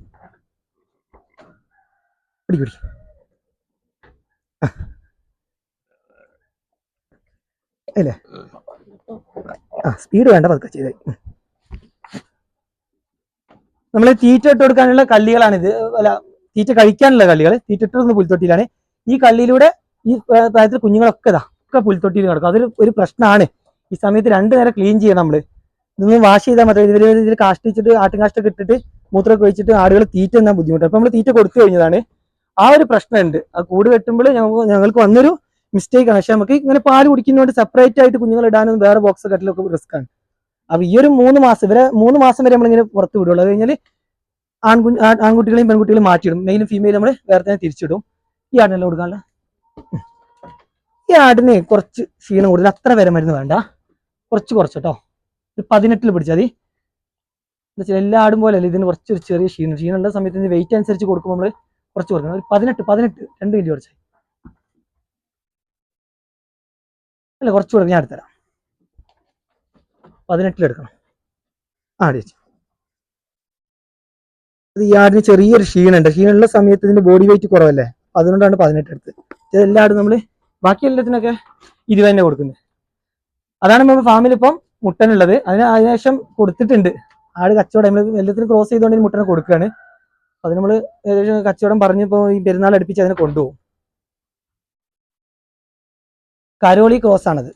പിടി പിടി. അല്ലേ? ആ സ്പീഡ് വേണ്ട പതുക്കെ ചെയ്തേ. നമ്മൾ തീറ്റ ഇട്ട് കൊടുക്കാനുള്ള കള്ളികളാണിത്. അല്ല തീറ്റ കഴിക്കാനുള്ള കള്ളികൾ തീറ്റ ഇട്ടിരുന്ന പുൽത്തൊട്ടിയിലാണ്. ഈ കള്ളിയിലൂടെ ഈ പ്രായത്തിൽ കുഞ്ഞുങ്ങളൊക്കെ ഇതാ ഒക്കെ പുൽത്തൊട്ടിയിൽ നടക്കും. അതൊരു ഒരു പ്രശ്നമാണ് ഈ സമയത്ത് രണ്ടു നേരം ക്ലീൻ ചെയ്യണം നമ്മൾ. ഇതൊന്ന് വാഷ് ചെയ്താൽ മാത്രമേ ഇതിൽ ഇതിൽ കാഷ്ടിച്ചിട്ട് ആട്ടും കാഷ്ടൊക്കെ ഇട്ടിട്ട് മൂത്രമൊക്കെ ഒഴിച്ചിട്ട് ആടുകൾ തീറ്റ എന്നാൽ ബുദ്ധിമുട്ട്. അപ്പൊ നമ്മൾ തീറ്റ കൊടുത്തു കഴിഞ്ഞതാണ്. ആ ഒരു പ്രശ്നമുണ്ട്. ആ കൂട് കെട്ടുമ്പോൾ ഞങ്ങൾക്ക് ഞങ്ങൾക്ക് വന്നൊരു മിസ്റ്റേക്ക് ആണ്. പക്ഷെ നമുക്ക് ഇങ്ങനെ പാൽ കുടിക്കുന്നതുകൊണ്ട് സെപ്പറേറ്റ് ആയിട്ട് കുഞ്ഞുങ്ങൾ ഇടാനും വേറെ ബോക്സ് കട്ടിലൊക്കെ റിസ്ക് ആണ്. അപ്പൊ ഈ ഒരു മൂന്ന് മാസം ഇവരെ മൂന്ന് മാസം വരെ നമ്മളിങ്ങനെ പുറത്ത് വിടുള്ളൂ. അത് കഴിഞ്ഞാൽ ആൺകുട്ടികളെയും പെൺകുട്ടികളെയും മാറ്റിയിടും. മെയിലും ഫീമെയിലും നമ്മൾ വേറെ തന്നെ തിരിച്ചിടും. ഈ ആടിനെല്ലാം കൊടുക്കാനുള്ള? ഈ ആടിന് കുറച്ച് ക്ഷീണം കൂടുതൽ. അത്ര വരെ മരുന്ന് വേണ്ട. കുറച്ച് കുറച്ച് ഒരു പതിനെട്ടിൽ പിടിച്ചാൽ മതി. എന്താ വെച്ചാൽ എല്ലാ ആടും പോലെ അല്ല ഇതിന് കുറച്ചൊരു ചെറിയ ക്ഷീണം. ക്ഷീണം ഉള്ള സമയത്ത് ഇതിന് വെയിറ്റ് അനുസരിച്ച് കൊടുക്കുമ്പോൾ നമ്മൾ കുറച്ച് കൊടുക്കണം ഒരു പതിനെട്ട് പതിനെട്ട് രണ്ട് മിനിറ്റ് കുറച്ച്. അല്ല കുറച്ച് കൊടുക്കും ഞാൻ എടുത്തരാം പതിനെട്ടിലെടുക്കണം ആ ചേച്ചി അത് ഈ ആടിന് ചെറിയൊരു ക്ഷീണമുണ്ട്. ക്ഷീണമുള്ള സമയത്ത് ഇതിന്റെ ബോഡി വെയിറ്റ് കുറവല്ലേ? അതുകൊണ്ടാണ് പതിനെട്ട് എടുത്ത് ഇതെല്ലാടും നമ്മൾ ബാക്കി എല്ലാത്തിനൊക്കെ ഇരുപത് തന്നെ കൊടുക്കുന്നത്. അതാണ് നമ്മൾ ഫാമിൽ ഇപ്പം മുട്ടനുള്ളത്. അതിന് അതിനുശേഷം കൊടുത്തിട്ടുണ്ട്. ആട് കച്ചവടം എല്ലാത്തിനും ക്രോസ് ചെയ്തുകൊണ്ട് മുട്ടനെ കൊടുക്കുകയാണ്. അത് നമ്മൾ ഏകദേശം കച്ചവടം പറഞ്ഞപ്പോൾ ഈ പെരുന്നാൾ അടുപ്പിച്ച് അതിനെ കൊണ്ടുപോകും. കരോളി ക്രോസ് ആണത്.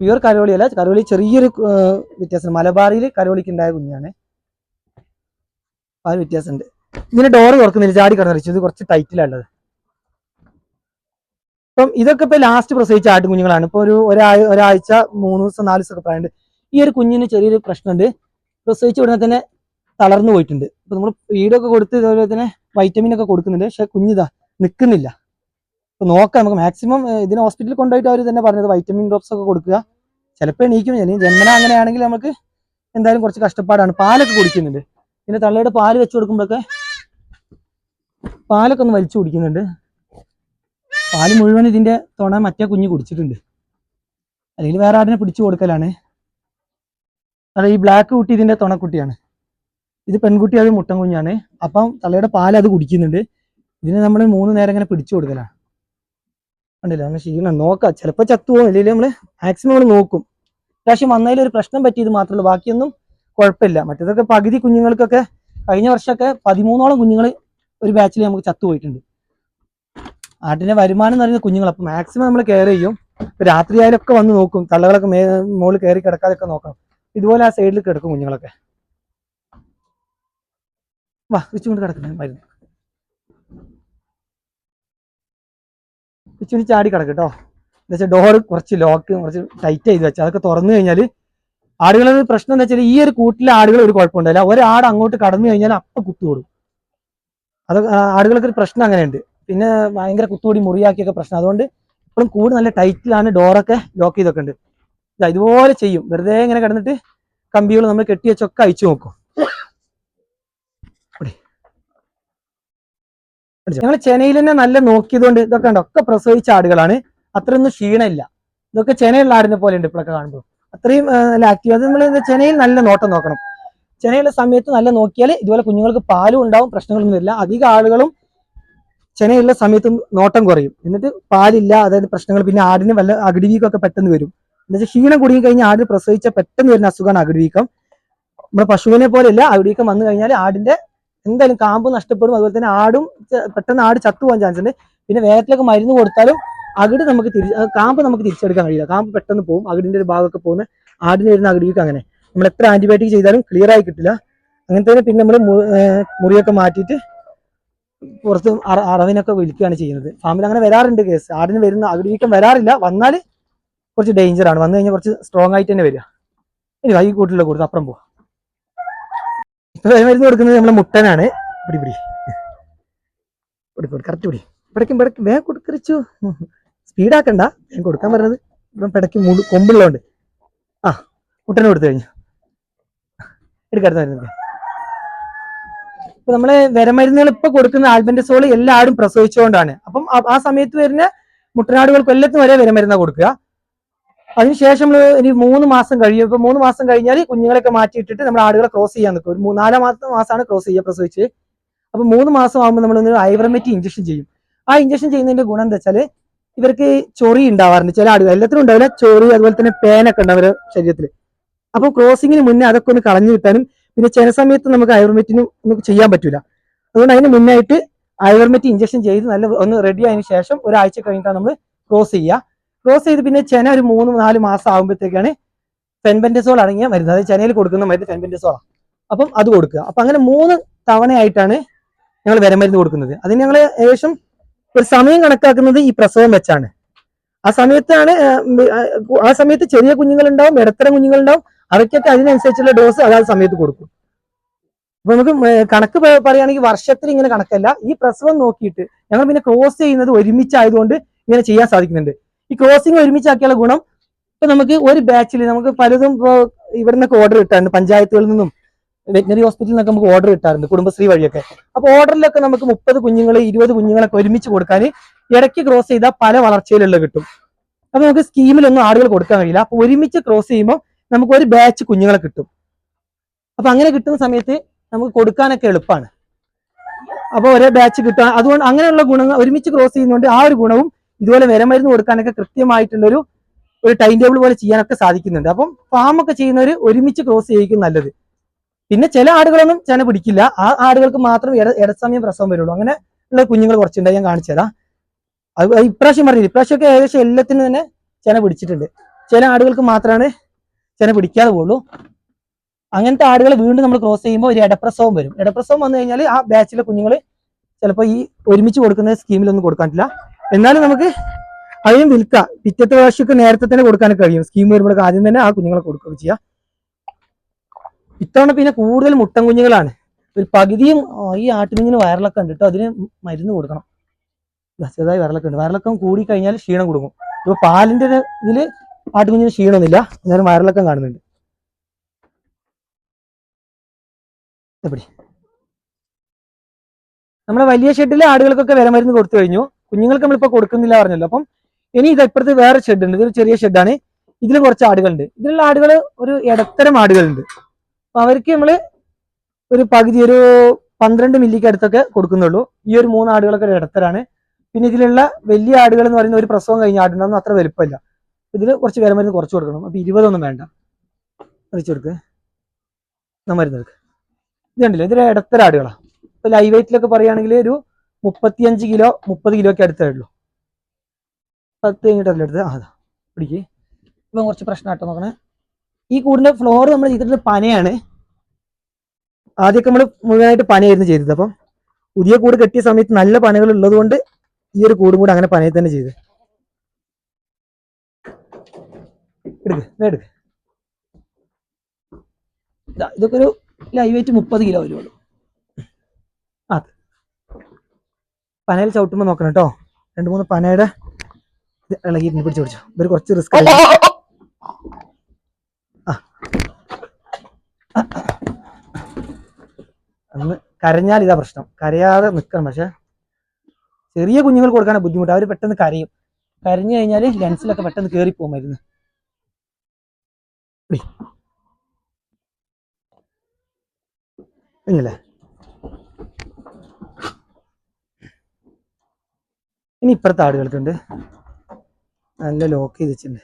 പ്യുവർ കരോളി അല്ല കരോളി ചെറിയൊരു വ്യത്യാസം മലബാറിയിൽ കരോളിക്ക് ഉണ്ടായ കുഞ്ഞാണ്. ആ വ്യത്യാസമുണ്ട്. ഇങ്ങനെ ഡോറ് തുറക്കുന്നില്ല ചാടി കിടന്നു ഇത് കുറച്ച് ടൈറ്റിലുള്ളത് അപ്പം ഇതൊക്കെ ഇപ്പൊ ലാസ്റ്റ് പ്രസവിച്ച ആട്ടും കുഞ്ഞുങ്ങളാണ്. ഇപ്പൊ ഒരു ഒരാഴ് ഒരാഴ്ച മൂന്ന് ദിവസം നാല് ദിവസം ഒക്കെ പ്രായമുണ്ട്. ഈ ഒരു കുഞ്ഞിന് ചെറിയൊരു പ്രശ്നമുണ്ട്. പ്രസവിച്ച ഉടനെ തന്നെ തളർന്നു പോയിട്ടുണ്ട്. അപ്പൊ നമ്മൾ വീടൊക്കെ കൊടുത്ത് ഇതുപോലെ തന്നെ വൈറ്റമിൻ ഒക്കെ കൊടുക്കുന്നുണ്ട്. പക്ഷെ കുഞ്ഞിതാ നിൽക്കുന്നില്ല അപ്പൊ നോക്കാം നമുക്ക്. മാക്സിമം ഇതിന് ഹോസ്പിറ്റലിൽ കൊണ്ടുപോയിട്ട് അവർ തന്നെ പറഞ്ഞത് വൈറ്റമിൻ ഡ്രോപ്സ് ഒക്കെ കൊടുക്കുക. ചിലപ്പോൾ എണീക്കും. ഇനി ജന്മന അങ്ങനെയാണെങ്കിൽ നമുക്ക് എന്തായാലും കുറച്ച് കഷ്ടപ്പാടാണ്. പാലൊക്കെ കുടിക്കുന്നുണ്ട്. പിന്നെ തള്ളയുടെ പാൽ വെച്ച് കൊടുക്കുമ്പോഴൊക്കെ പാലൊക്കെ ഒന്ന് വലിച്ചു കുടിക്കുന്നുണ്ട്. പാൽ മുഴുവൻ ഇതിന്റെ തുണ മറ്റേ കുഞ്ഞ് കുടിച്ചിട്ടുണ്ട്. അല്ലെങ്കിൽ വേറെ ആടിനെ പിടിച്ചു കൊടുക്കലാണ്. അത് ഈ ബ്ലാക്ക് കുട്ടി ഇതിന്റെ തുണക്കുട്ടിയാണ്. ഇത് പെൺകുട്ടി അത് മുട്ടൻ കുഞ്ഞാണ്. അപ്പം തള്ളയുടെ പാൽ അത് കുടിക്കുന്നുണ്ട്. ഇതിനെ നമ്മൾ മൂന്ന് നേരം ഇങ്ങനെ പിടിച്ചു കൊടുക്കലാണ്. ഉണ്ടല്ലോ നമ്മൾ ക്ഷീണം. നോക്കാം. ചിലപ്പോൾ ചത്തുപോകും അല്ലെങ്കിൽ നമ്മൾ മാക്സിമം നമ്മൾ നോക്കും. പ്രാവശ്യം വന്നതിൽ ഒരു പ്രശ്നം പറ്റിയത് മാത്രമേ ബാക്കിയൊന്നും കുഴപ്പമില്ല. മറ്റേതൊക്കെ പകുതി കുഞ്ഞുങ്ങൾക്കൊക്കെ കഴിഞ്ഞ വർഷമൊക്കെ പതിമൂന്നോളം കുഞ്ഞുങ്ങൾ ഒരു ബാച്ചിൽ നമുക്ക് ചത്തുപോയിട്ടുണ്ട്. ആട്ടിന്റെ വരുമാനം എന്ന് പറയുന്നത് കുഞ്ഞുങ്ങൾ. അപ്പൊ മാക്സിമം നമ്മൾ കെയർ ചെയ്യും. രാത്രി ആയാലൊക്കെ വന്ന് നോക്കും. തള്ളകളൊക്കെ മുകളിൽ കയറി കിടക്കാതൊക്കെ നോക്കണം. ഇതുപോലെ ആ സൈഡിൽ കിടക്കും കുഞ്ഞുങ്ങളൊക്കെ. വാ വിച്ചുകൊണ്ട് കിടക്കുന്നത് മരുന്ന് വിച്ചുകൊണ്ട് ചാടി കിടക്കും കേട്ടോ എന്താ വെച്ചാൽ ഡോറ് കുറച്ച് ലോക്ക് കുറച്ച് ടൈറ്റ് ചെയ്ത് വെച്ചാൽ അതൊക്കെ തുറന്നു കഴിഞ്ഞാൽ ആടുകളുടെ പ്രശ്നം എന്താ വെച്ചാൽ ഈ ഒരു കൂട്ടിലെ ആടുകൾ ഒരു കുഴപ്പമുണ്ടായില്ല ഒരാട് അങ്ങോട്ട് കടന്നു കഴിഞ്ഞാൽ അപ്പം കുത്തുകൂടും അത് ആടുകൾക്ക് ഒരു പ്രശ്നം അങ്ങനെയുണ്ട്. പിന്നെ ഭയങ്കര കുത്തുകൂടി മുറിയാക്കിയൊക്കെ പ്രശ്നം. അതുകൊണ്ട് ഇപ്പോഴും കൂട് നല്ല ടൈറ്റിലാണ് ഡോറൊക്കെ ലോക്ക് ചെയ്തൊക്കെ ഉണ്ട്. ഇതാ ഇതുപോലെ ചെയ്യും. വെറുതെ ഇങ്ങനെ കിടന്നിട്ട് കമ്പികൾ നമ്മൾ കെട്ടി വെച്ചൊക്കെ അയച്ചു നോക്കും. ഞങ്ങൾ ചെനയിൽ തന്നെ നല്ല നോക്കിയതുകൊണ്ട് ഇതൊക്കെ ഉണ്ട് ഒക്കെ പ്രസവിച്ച ആടുകളാണ്. അത്രയൊന്നും ക്ഷീണമില്ല. ഇതൊക്കെ ചെനയുള്ള ആടിനെ പോലെ ഉണ്ട് ഇപ്പോഴൊക്കെ കാണുമ്പോൾ. അത്രയും നല്ല ആക്റ്റീവ് അത് നമ്മൾ ചെനയിൽ നല്ല നോട്ടം നോക്കണം. ചെനയുള്ള സമയത്ത് നല്ല നോക്കിയാൽ ഇതുപോലെ കുഞ്ഞുങ്ങൾക്ക് പാലും ഉണ്ടാവും പ്രശ്നങ്ങളൊന്നും വരില്ല അധികം ആളുകളും ചെനയുള്ള സമയത്തും നോട്ടം കുറയും. എന്നിട്ട് പാലില്ല അതായത് പ്രശ്നങ്ങൾ പിന്നെ ആടിന് വല്ല അകിടിവീക്കമൊക്കെ പെട്ടെന്ന് വരും. എന്നുവെച്ചാൽ ക്ഷീണം കുടുങ്ങി കഴിഞ്ഞാൽ ആട് പ്രസവിച്ച പെട്ടെന്ന് വരുന്ന അസുഖമാണ് അകിടിവീക്കം. നമ്മുടെ പശുവിനെ പോലെയല്ല അകിടിവീക്കം വന്നു കഴിഞ്ഞാൽ ആടിന്റെ എന്തായാലും കാമ്പ് നഷ്ടപ്പെടും. അതുപോലെ തന്നെ ആടും പെട്ടെന്ന് ആട് ചത്തുപോകാൻ ചാൻസ് ഉണ്ട്. പിന്നെ വേഗത്തിലൊക്കെ മരുന്ന് കൊടുത്താലും അകിട് നമുക്ക് തിരി കാമ്പ് നമുക്ക് തിരിച്ചെടുക്കാൻ കഴിയില്ല. കാമ്പ് പെട്ടെന്ന് പോകും അകിടിന്റെ ഒരു ഭാഗമൊക്കെ പോകുന്ന ആടിന് വരുന്ന അകിടിവീക്കം അങ്ങനെ. നമ്മൾ എത്ര ആന്റിബയോട്ടിക് ചെയ്താലും ക്ലിയർ ആയി കിട്ടില്ല. അങ്ങനത്തെ പിന്നെ നമ്മൾ മുറിയൊക്കെ മാറ്റിയിട്ട് പുറത്ത് അറ അറവിനൊക്കെ വിളിക്കുകയാണ് ചെയ്യുന്നത്. ഫാമിൽ അങ്ങനെ വരാറുണ്ട് കേസ്. ആടിന് വരുന്ന അകിടിവീക്കം വരാറില്ല. വന്നാൽ കുറച്ച് ഡേഞ്ചർ ആണ്. വന്നു കഴിഞ്ഞാൽ കുറച്ച് സ്ട്രോങ് ആയിട്ട് തന്നെ വരിക. ഇനി വൈകി കൂട്ടിലുള്ള കൊടുത്ത് അപ്പുറം പോവാം. ഇപ്പൊ മരുന്ന് കൊടുക്കുന്നത് നമ്മളെ മുട്ടനാണ്. പിടി പിടി. പിടി പിടി. കറക്റ്റ് പിടി. പിടയ്ക്കും പിടയ്ക്കും വേഗം കൊടുക്കറിച്ചു സ്പീഡാക്കണ്ട ഞാൻ കൊടുക്കാൻ പറഞ്ഞത് ഇപ്പം പിടയ്ക്ക് കൊമ്പുള്ളതുകൊണ്ട്. ആ മുട്ടനെ കൊടുത്തു കഴിഞ്ഞു. മരുന്ന് ഇപ്പൊ നമ്മൾ വിരമരുന്നുകൾ ഇപ്പൊ കൊടുക്കുന്ന ആൽബൻഡസോൾ എല്ലാവരും പ്രസവിച്ചുകൊണ്ടാണ് അപ്പം ആ- സമയത്ത് വരുന്ന മുട്ടനാടുകൾക്ക് എല്ലാത്തിനും വരെ വിരമരുന്ന കൊടുക്കുക. അതിനുശേഷം നമ്മൾ ഇനി മൂന്ന് മാസം കഴിയും. ഇപ്പൊ മൂന്ന് മാസം കഴിഞ്ഞാൽ കുഞ്ഞുങ്ങളൊക്കെ മാറ്റിയിട്ടിട്ട് നമ്മൾ ആടുകളെ ക്രോസ് ചെയ്യാൻ നിൽക്കും ഒരു നാലാം മാസം മാസമാണ് ക്രോസ് ചെയ്യുക പ്രസവിച്ച്. അപ്പൊ മൂന്ന് മാസം ആകുമ്പോൾ നമ്മൾ ഒന്ന് ഐവറമെറ്റി ഇഞ്ചക്ഷൻ ചെയ്യും. ആ ഇഞ്ചക്ഷൻ ചെയ്യുന്നതിന്റെ ഗുണം എന്താ വെച്ചാൽ ഇവർക്ക് ചൊറി ഉണ്ടാവാറുണ്ട്. ചില ആടുകൾ എല്ലാത്തിനും ഉണ്ടാവില്ല. ചൊറി അതുപോലെ തന്നെ പേനൊക്കെ ഉണ്ടാവും ശരീരത്തിൽ അപ്പൊ ക്രോസിങ്ങിന് മുന്നേ അതൊക്കെ ഒന്ന് കളഞ്ഞു കിട്ടാനും പിന്നെ ചില സമയത്ത് നമുക്ക് അയർമെറ്റിന് നമുക്ക് ചെയ്യാൻ പറ്റില്ല അതുകൊണ്ട് അതിന് മുന്നായിട്ട് അയർമെറ്റ് ഇഞ്ചക്ഷൻ ചെയ്ത് നല്ല ഒന്ന് റെഡി ആയതിനു ശേഷം ഒരാഴ്ച കഴിഞ്ഞിട്ടാണ് നമ്മൾ ക്രോസ് ചെയ്യുക. ക്രോസ് ചെയ്ത് പിന്നെ ചെന ഒരു മൂന്ന് നാല് മാസം ആകുമ്പോഴത്തേക്കാണ് ഫെൻബെൻഡസോൾ അടങ്ങിയ മരുന്ന് അതായത് ചെനയിൽ കൊടുക്കുന്ന മരുന്ന് ഫെൻബെൻഡസോളാണ് അപ്പം അത് കൊടുക്കുക. അപ്പം അങ്ങനെ മൂന്ന് തവണയായിട്ടാണ് ഞങ്ങൾ വിരമരുന്ന് കൊടുക്കുന്നത്. അതിന് ഞങ്ങൾ ഏകദേശം ഒരു സമയം കണക്കാക്കുന്നത് ഈ പ്രസവം വെച്ചാണ്. ആ സമയത്താണ് ആ, സമയത്ത് ചെറിയ കുഞ്ഞുങ്ങളുണ്ടാവും ഇടത്തരം കുഞ്ഞുങ്ങളുണ്ടാവും അവയ്ക്കൊക്കെ അതിനനുസരിച്ചുള്ള ഡോസ് അതാത് സമയത്ത് കൊടുക്കും. അപ്പൊ നമുക്ക് കണക്ക് പറയുകയാണെങ്കിൽ വർഷത്തിൽ ഇങ്ങനെ കണക്കല്ല. ഈ പ്രസവം നോക്കിയിട്ട് ഞങ്ങൾ പിന്നെ ക്രോസ് ചെയ്യുന്നത് ഒരുമിച്ചായതുകൊണ്ട് ഇങ്ങനെ ചെയ്യാൻ സാധിക്കുന്നുണ്ട്. ഈ ക്രോസിംഗ് ഒരുമിച്ചാക്കിയുള്ള ഗുണം ഇപ്പൊ നമുക്ക് ഒരു ബാച്ചിൽ നമുക്ക് പലതും ഇപ്പോ ഇവിടെ നിന്നൊക്കെ ഓർഡർ കിട്ടാറുണ്ട്. പഞ്ചായത്തുകളിൽ നിന്നും വെറ്റിനറി ഹോസ്പിറ്റലിൽ നിന്നൊക്കെ നമുക്ക് ഓർഡർ കിട്ടാറുണ്ട് കുടുംബശ്രീ വഴിയൊക്കെ. അപ്പൊ ഓർഡറിലൊക്കെ നമുക്ക് മുപ്പത് കുഞ്ഞുങ്ങൾ ഇരുപത് കുഞ്ഞുങ്ങളൊക്കെ ഒരുമിച്ച് കൊടുക്കാൻ ഇടയ്ക്ക് ക്രോസ് ചെയ്താൽ പല വളർച്ചയിലുള്ള കിട്ടും. അപ്പൊ നമുക്ക് സ്കീമിലൊന്നും ആളുകൾ കൊടുക്കാൻ കഴിയില്ല. അപ്പൊ ഒരുമിച്ച് ക്രോസ് ചെയ്യുമ്പോൾ നമുക്ക് ഒരു ബാച്ച് കുഞ്ഞുങ്ങളെ കിട്ടും. അപ്പൊ അങ്ങനെ കിട്ടുന്ന സമയത്ത് നമുക്ക് കൊടുക്കാനൊക്കെ എളുപ്പമാണ് അപ്പൊ ഒരേ ബാച്ച് കിട്ടുക അതുകൊണ്ട് അങ്ങനെയുള്ള ഗുണങ്ങൾ ഒരുമിച്ച് ക്രോസ് ചെയ്യുന്നതുകൊണ്ട് ആ ഒരു ഗുണവും ഇതുപോലെ വിരമരുന്ന് കൊടുക്കാനൊക്കെ കൃത്യമായിട്ടുള്ളൊരു ഒരു ടൈം ടേബിൾ പോലെ ചെയ്യാനൊക്കെ സാധിക്കുന്നുണ്ട്. അപ്പം ഫാം ഒക്കെ ചെയ്യുന്നവർ ഒരുമിച്ച് ക്രോസ് ചെയ്യിക്കും നല്ലത്. പിന്നെ ചില ആടുകളൊന്നും ചെന പിടിക്കില്ല. ആ ആടുകൾക്ക് മാത്രം ഇട ഇടസമയം പ്രസവം വരുള്ളൂ. അങ്ങനെ ഉള്ള കുഞ്ഞുങ്ങൾ കുറച്ചുണ്ട്. ഞാൻ കാണിച്ചു തരാം. അത് ഇപ്രാവശ്യം പറഞ്ഞില്ല? ഇപ്രാവശ്യമൊക്കെ ഏകദേശം എല്ലാത്തിനും തന്നെ ചെന പിടിച്ചിട്ടുണ്ട്. ചില ആടുകൾക്ക് മാത്രമാണ് ചെന പിടിക്കാതെ പോകുള്ളൂ അങ്ങനത്തെ ആടുകൾ വീണ്ടും നമ്മൾ ക്രോസ് ചെയ്യുമ്പോൾ ഒരു ഇടപ്രസവം വരും. ഇടപ്രസവം വന്നു കഴിഞ്ഞാൽ ആ ബാച്ചിലെ കുഞ്ഞുങ്ങൾ ചിലപ്പോൾ ഈ ഒരുമിച്ച് കൊടുക്കുന്ന സ്കീമിലൊന്നും കൊടുക്കാൻ പറ്റില്ല എന്നാലും നമുക്ക് അതിനും വിൽക്കാം. പിറ്റത്തെ പ്രാവശ്യമൊക്കെ നേരത്തെ തന്നെ കൊടുക്കാനൊക്കെ കഴിയും. സ്കീം വരുമ്പോഴൊക്കെ ആദ്യം തന്നെ ആ കുഞ്ഞുങ്ങളെ കൊടുക്കുകയൊക്കെ ചെയ്യാം. ഇത്തവണ പിന്നെ കൂടുതൽ മുട്ടൻ കുഞ്ഞുങ്ങളാണ്. ഒരു പകുതിയും ഈ ആട്ടുകുഞ്ഞിന് വയറിളക്കം ഉണ്ട് കേട്ടോ അതിന് മരുന്ന് കൊടുക്കണം. ചെറുതായി വയറിളക്കം ഉണ്ട്. വയറിളക്കം കൂടി കഴിഞ്ഞാൽ ക്ഷീണം കൊടുക്കും. ഇപ്പോൾ പാലിന്റെ ഇതിൽ ആട്ടുകുഞ്ഞിന് ക്ഷീണമൊന്നുമില്ല. എന്നാലും വയറിളക്കം കാണുന്നുണ്ട്. എപ്പടി നമ്മളെ വലിയ ഷെഡിലെ ആടുകൾക്കൊക്കെ വില മരുന്ന് കൊടുത്തു കഴിഞ്ഞു. കുഞ്ഞുങ്ങൾക്ക് നമ്മളിപ്പോ കൊടുക്കുന്നില്ല പറഞ്ഞല്ലോ. അപ്പം ഇനി ഇത് ഇപ്പുറത്ത് വേറെ ഷെഡ് ഉണ്ട് ഇതൊരു ചെറിയ ഷെഡാണ്. ഇതിൽ കുറച്ച് ആടുകളുണ്ട്. ഇതിലുള്ള ആടുകൾ ഒരു ഇടത്തരം ആടുകളുണ്ട്. അപ്പൊ അവർക്ക് നമ്മൾ ഒരു പകുതി ഒരു പന്ത്രണ്ട് മില്ലിക്ക് അടുത്തൊക്കെ കൊടുക്കുന്നുള്ളൂ. ഈ ഒരു മൂന്ന് ആടുകളൊക്കെ ഒരു ഇടത്തരാണ്. പിന്നെ ഇതിലുള്ള വലിയ ആടുകൾ എന്ന് പറയുന്ന ഒരു പ്രസവം കഴിഞ്ഞ ആടുണ്ടാകുന്ന അത്ര വലുപ്പമില്ല. ഇതിൽ കുറച്ച് വില മരുന്ന് കുറച്ച് കൊടുക്കണം. അപ്പൊ ഇരുപതൊന്നും വേണ്ട. അറിയിച്ചു കൊടുക്ക്. മരുന്ന് എടുക്ക്. ഇത് കണ്ടില്ല? ഇതൊരു ഇടത്തര ആടുകളാണ് ഇപ്പൊ ലൈവ് വെയിറ്റിലൊക്കെ പറയുകയാണെങ്കിൽ ഒരു മുപ്പത്തിയഞ്ച് കിലോ മുപ്പത് കിലോ ഒക്കെ അടുത്തേ ഉള്ളൂ. പത്ത് കഴിഞ്ഞിട്ട് എടുത്ത് ആ അതാ. പിടിക്ക്. ഇപ്പം കുറച്ച് പ്രശ്നമായിട്ടോ നോക്കണേ. ഈ കൂടിന്റെ ഫ്ലോർ നമ്മൾ ചെയ്തിട്ടുള്ള പനയാണ് ആദ്യമൊക്കെ നമ്മൾ മുഴുവനായിട്ട് പനയായിരുന്നു ചെയ്തത്. അപ്പം പുതിയ കൂട് കെട്ടിയ സമയത്ത് നല്ല പനകൾ ഉള്ളതുകൊണ്ട് ഈ ഒരു കൂടും കൂടെ അങ്ങനെ പനയിൽ തന്നെ ചെയ്ത് എടുക്ക് എടുക്ക്. ഇതൊക്കെ ഒരു ലൈവ് വെയിറ്റ് മുപ്പത് കിലോ വരുള്ളൂ. അത്. പനയിൽ ചവിട്ടുമ്പോൾ നോക്കണം കേട്ടോ രണ്ട് മൂന്ന് പനയുടെ ഇത് ഇളകിയിട്ട് പിടിച്ചു പിടിച്ചു. ഇവർ കുറച്ച് റിസ്ക് അന്ന് കരഞ്ഞാൽ ഇതാ പ്രശ്നം. കരയാതെ നിൽക്കണം പക്ഷെ ചെറിയ കുഞ്ഞുങ്ങൾ കൊടുക്കാൻ ബുദ്ധിമുട്ട്. അവർ പെട്ടെന്ന് കരയും. കരഞ്ഞു കഴിഞ്ഞാൽ ലെൻസിലൊക്കെ പെട്ടെന്ന് കയറി പോകുമായിരുന്നു. കഴിഞ്ഞില്ലേ ഇനി ഇപ്പുറത്തെ ആടുകൾക്കുണ്ട്. നല്ല ലോക്ക് ചെയ്ത് വെച്ചിട്ടുണ്ട്.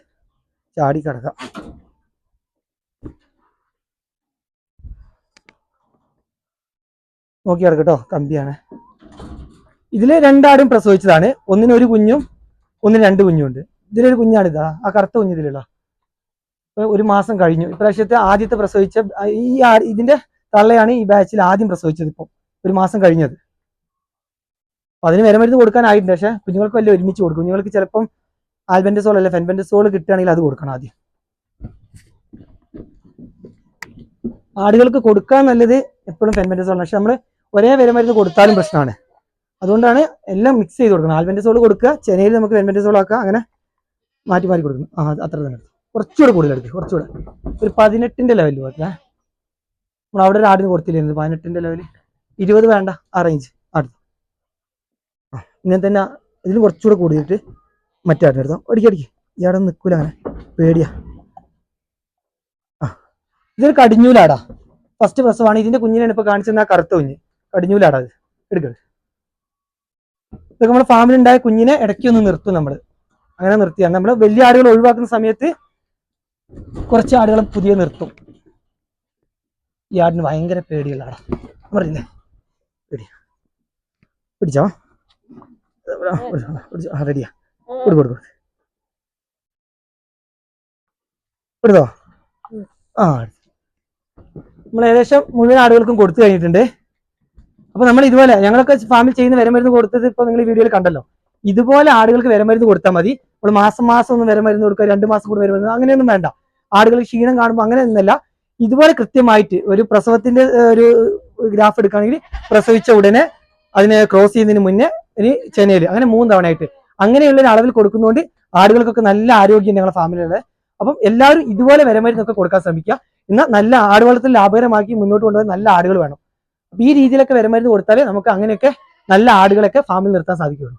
ചാടി കിടക്കാം. നോക്കി കിടക്കട്ടോ കമ്പിയാണ്. ഇതിൽ രണ്ടാടും പ്രസവിച്ചതാണ്. ഒന്നിനൊരു കുഞ്ഞും ഒന്നിന് രണ്ട് കുഞ്ഞും ഉണ്ട്. ഇതിലൊരു കുഞ്ഞാണിതാ. ആ കറുത്ത കുഞ്ഞ് ഇതിലുള്ള. ഇപ്പൊ ഒരു മാസം കഴിഞ്ഞു. ഇപ്രാവശ്യത്തെ ആദ്യത്തെ പ്രസവിച്ച ഈ ഇതിന്റെ തള്ളയാണ് ഈ ബാച്ചിൽ ആദ്യം പ്രസവിച്ചത് ഇപ്പം. ഒരു മാസം കഴിഞ്ഞത്. അപ്പൊ അതിന് വിരമരുന്ന് കൊടുക്കാനായിട്ടുണ്ട് പക്ഷെ കുഞ്ഞുങ്ങൾക്ക് വല്ല ഒരുമിച്ച് കൊടുക്കും. കുഞ്ഞുങ്ങൾക്ക് ചിലപ്പം ആൽബൻഡസോൾ അല്ല ഫെൻബൻഡസോൾ കിട്ടുകയാണെങ്കിൽ അത് കൊടുക്കണം ആദ്യം. ആടുകൾക്ക് കൊടുക്കാൻ നല്ലത് എപ്പോഴും ഫെൻബൻഡസോൾ പക്ഷെ നമ്മൾ ഒരേ വിരമരുന്ന് കൊടുത്താലും പ്രശ്നമാണ്. അതുകൊണ്ടാണ് എല്ലാം മിക്സ് ചെയ്ത് കൊടുക്കണം ആൽബൻഡസോൾ കൊടുക്കുക ചെനയിൽ നമുക്ക് ഫെൻബൻഡസോൾ ആക്കുക അങ്ങനെ മാറ്റി മാറ്റി കൊടുക്കണം ആ അത്ര തന്നെ. കുറച്ചുകൂടെ എടുക്കുക കുറച്ചുകൂടെ. ഒരു പതിനെട്ടിന്റെ ലെവലിൽ പോകട്ടെ നമ്മൾ അവിടെ ഒരു ആടിന് കൊടുത്തില്ലായിരുന്നു പതിനെട്ടിന്റെ ലെവലിൽ ഇരുപത് വേണ്ട ആ റേഞ്ച് അടുത്ത്. ഇങ്ങനെ തന്നെ ഇതിന് കുറച്ചുകൂടെ കൂടിയിട്ട് മറ്റേ ആടിന് എടുത്തോ ഒടിക്കി അടിക്കി ഇയാടെ നിൽക്കൂല അങ്ങനെ. പേടിയാ. ആ ഇതൊരു കടിഞ്ഞൂലാടാ ഫസ്റ്റ് പ്രസവമാണ് ഇതിന്റെ കുഞ്ഞിനാണ് ഇപ്പൊ കാണിച്ചു ആ കറുത്ത കുഞ്ഞ്. കടിഞ്ഞൂലാടാ അത്. എടുക്കരുത് ഇതൊക്കെ നമ്മുടെ ഫാമിലുണ്ടായ കുഞ്ഞിനെ ഇടയ്ക്ക് ഒന്ന് നിർത്തും നമ്മൾ അങ്ങനെ നിർത്തിയാണ് നമ്മൾ വലിയ ആടുകൾ ഒഴിവാക്കുന്ന സമയത്ത് കുറച്ച് ആടുകൾ പുതിയ നിർത്തും. ഈ ആടിന് ഭയങ്കര പേടിയുള്ള ആടാ പറയില്ലേ പേടി പിടിച്ചോ? പിടിച്ചോ? റെഡിയാ. കൊടു. കൊടുത്തോ? ആ. നമ്മൾ ഏകദേശം മുഴുവൻ ആടുകൾക്കും കൊടുത്തു കഴിഞ്ഞിട്ടുണ്ട്. അപ്പൊ നമ്മൾ ഇതുപോലെ ഞങ്ങളൊക്കെ ഫാമിൽ ചെയ്യുന്ന വിരമരുന്ന് കൊടുത്തത് ഇപ്പൊ നിങ്ങൾ ഈ വീഡിയോയിൽ കണ്ടല്ലോ. ഇതുപോലെ ആടുകൾക്ക് വിരമരുന്ന് കൊടുത്താൽ മതി. നമ്മൾ മാസം മാസം ഒന്നും വിരമരുന്ന് കൊടുക്കുക രണ്ട് മാസം കൂടി വിരമരുന്ന് അങ്ങനെയൊന്നും വേണ്ട. ആടുകൾ ക്ഷീണം കാണുമ്പോൾ അങ്ങനെ ഒന്നല്ല. ഇതുപോലെ കൃത്യമായിട്ട് ഒരു പ്രസവത്തിന്റെ ഒരു ഗ്രാഫ് എടുക്കുകയാണെങ്കിൽ പ്രസവിച്ച ഉടനെ അതിനെ ക്രോസ് ചെയ്യുന്നതിന് മുന്നേ ഇനി ചെന്നൈയിൽ അങ്ങനെ മൂന്ന് തവണയായിട്ട്. അങ്ങനെയുള്ള അളവിൽ കൊടുക്കുന്നതുകൊണ്ട് ആടുകൾക്കൊക്കെ നല്ല ആരോഗ്യം ഞങ്ങളുടെ ഫാമിലിയുടെ അപ്പം എല്ലാവരും ഇതുപോലെ വിരമരുന്നൊക്കെ കൊടുക്കാൻ ശ്രമിക്കുക. എന്നാൽ നല്ല ആട് വളർത്തൽ ലാഭകരമാക്കി മുന്നോട്ട് കൊണ്ടുപോകാൻ നല്ല ആടുകൾ വേണം. അപ്പം ഈ രീതിയിലൊക്കെ വിരമരുന്ന് കൊടുത്താലേ നമുക്ക് അങ്ങനെയൊക്കെ നല്ല ആടുകളൊക്കെ ഫാമിൽ നിർത്താൻ സാധിക്കുകയുള്ളൂ.